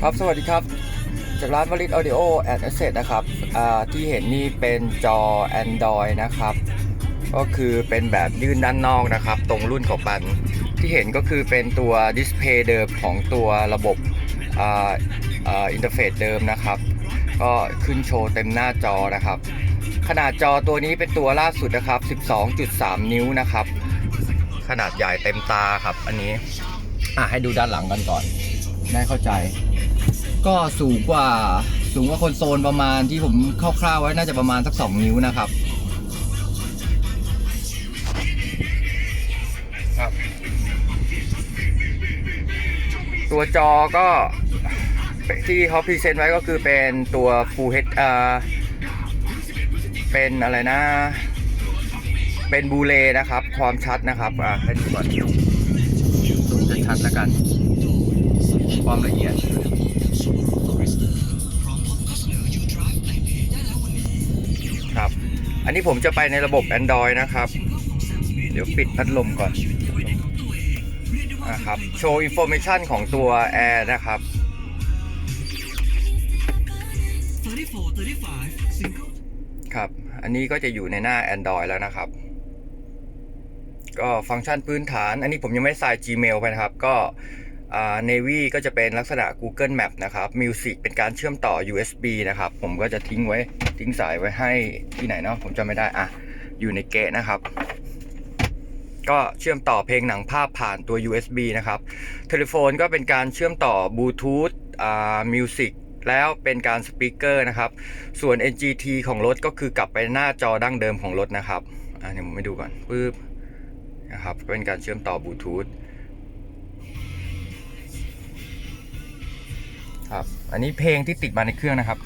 ครับ สวัสดีครับ จากร้านวลิตออดิโอแอนด์เซนะครับที่เห็นนี่เป็นจอ Android นะครับ ก็คือเป็นแบบยื่นด้านนอกนะครับ ตรงรุ่นของมัน ที่เห็นก็คือเป็นตัวดิสเพย์เดิมของตัวระบบอินเทอร์เฟซเดิมนะครับ ก็ขึ้นโชว์เต็มหน้าจอนะครับ ขนาดจอตัวนี้เป็นตัวล่าสุดนะครับ 12.3 นิ้วนะครับ ขนาดใหญ่เต็มตาครับอันนี้อะให้ดูด้านหลังกันก่อนได้เข้าใจ ก็สูงกว่าสูงกว่าคนโซลประมาณที่ผมคร่าวๆไว้น่าจะประมาณสัก 2 นิ้วนะครับครับ ตัวจอก็ที่เขาพรีเซนต์ไว้ก็คือเป็นตัว Full H อ่าเป็นอะไรนะ เป็นบูเลนะครับ ความชัดนะครับ อ่าให้ดูก่อนดูชัดๆแล้วกัน ความละเอียด อันนี้ผมจะไปในระบบ Android นะครับ เดี๋ยวปิดพัดลมก่อนนะครับโชว์อินโฟ a t ชันของตัว Air นะครับครับ อันนี้ก็จะอยู่ในหน้า Android แล้วนะครับ ก็ฟังก์ชันพื้นฐาน อันนี้ผมยังไม่ใส่ Gmail ไปนะครับ ก็ อ่า Navy ก็จะเป็นลักษณะ Google Map นะครับ Music เป็นการเชื่อมต่อ USB นะครับ ผมก็จะทิ้งไว้ทิ้งสายไว้ให้ที่ไหนเนาะผมจำไม่ได้อะอยู่ในเกะนะครับ ก็เชื่อมต่อเพลงหนังภาพผ่านตัว USB นะครับเทเลโฟนก็เป็นการเชื่อมต่อบลูทูธอ่า Music แล้วเป็นการสปีกเกอร์นะครับ ส่วน NGT ของรถก็คือกลับไปหน้าจอดั้งเดิมของรถนะครับ อ่าเดี๋ยวผมไปดูก่อนปึ๊บนะครับ เป็นการเชื่อมต่อบลูทูธ ครับ อันนี้เพลงที่ติดมาในเครื่องนะครับ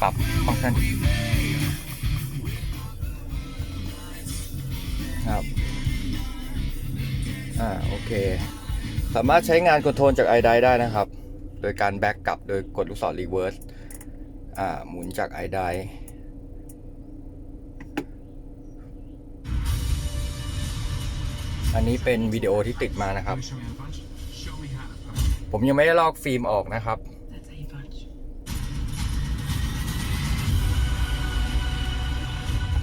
ปรับฟังก์ชันครับ อ่า โอเค สามารถใช้งานคอนโทรลจาก iDrive ได้นะครับ โดยการแบ็กกลับโดยกดลูกศร reverse อ่า หมุนจาก iDrive อันนี้เป็นวิดีโอที่ติดมานะครับ ผมยังไม่ได้ลอกฟิล์มออกนะครับ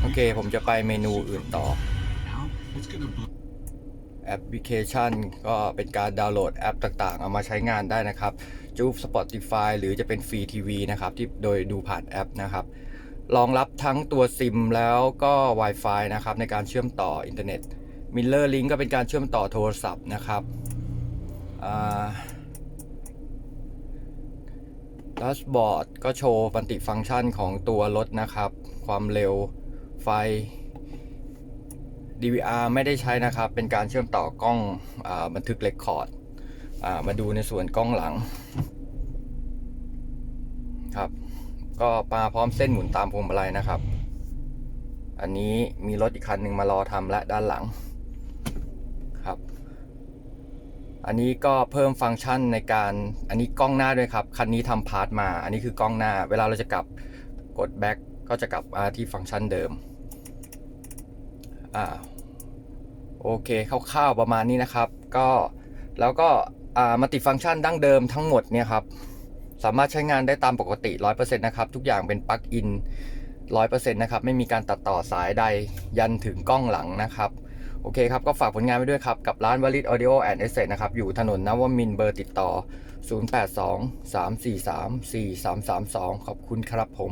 โอเค ผมจะไปเมนูอื่นต่อ แอปพลิเคชันก็เป็นการดาวน์โหลดแอปต่างๆ เอามาใช้งานได้นะครับจูบ Spotify หรือจะเป็นฟรีทีวีนะครับ ที่โดยดูผ่านแอปนะครับรองรับทั้งตัวซิมแล้วก็ Wi-Fi นะครับในการเชื่อมต่ออินเทอร์เน็ต Miller Link ก็เป็นการเชื่อมต่อโทรศัพท์นะครับดัชบอร์ดก็โชว์มัลติฟังก์ชันของตัวรถนะครับ ความเร็ว ไฟ DVR ไม่ได้ใช้นะครับ เป็นการเชื่อมต่อกล้องอบันทึกเรคคอร์ดมาดูในส่วนกล้องหลัง ครับ ก็มาพร้อมเส้นหมุนตามพวงมาลัยนะครับ อันนี้มีรถอีกคันหนึ่งมารอทำและด้านหลังครับ อันนี้ก็เพิ่มฟังก์ชันในการ อันนี้กล้องหน้าด้วยครับ คันนี้ทำพาร์ทมา อันนี้คือกล้องหน้า เวลาเราจะกลับกดแบ็ก ก็จะกลับมาที่ฟังก์ชันเดิม อ่า โอเคคร่าวๆประมาณนี้นะครับ ก็แล้วก็อ่ามัลติฟังก์ชันดั้งเดิมทั้งหมดเนี่ยครับ สามารถใช้งานได้ตามปกติ 100%นะครับ ทุกอย่างเป็นปลั๊กอิน 100%นะครับ ไม่มีการตัดต่อสายใดยันถึงกล้องหลังนะครับ โอเคครับ ก็ฝากผลงานไว้ด้วยครับ กับร้านวลิตออดิโอแอนด์เอเซนะครับ อยู่ถนนนวมินเบอร์ติดต่อ 082 343 4332 ขอบคุณครับผม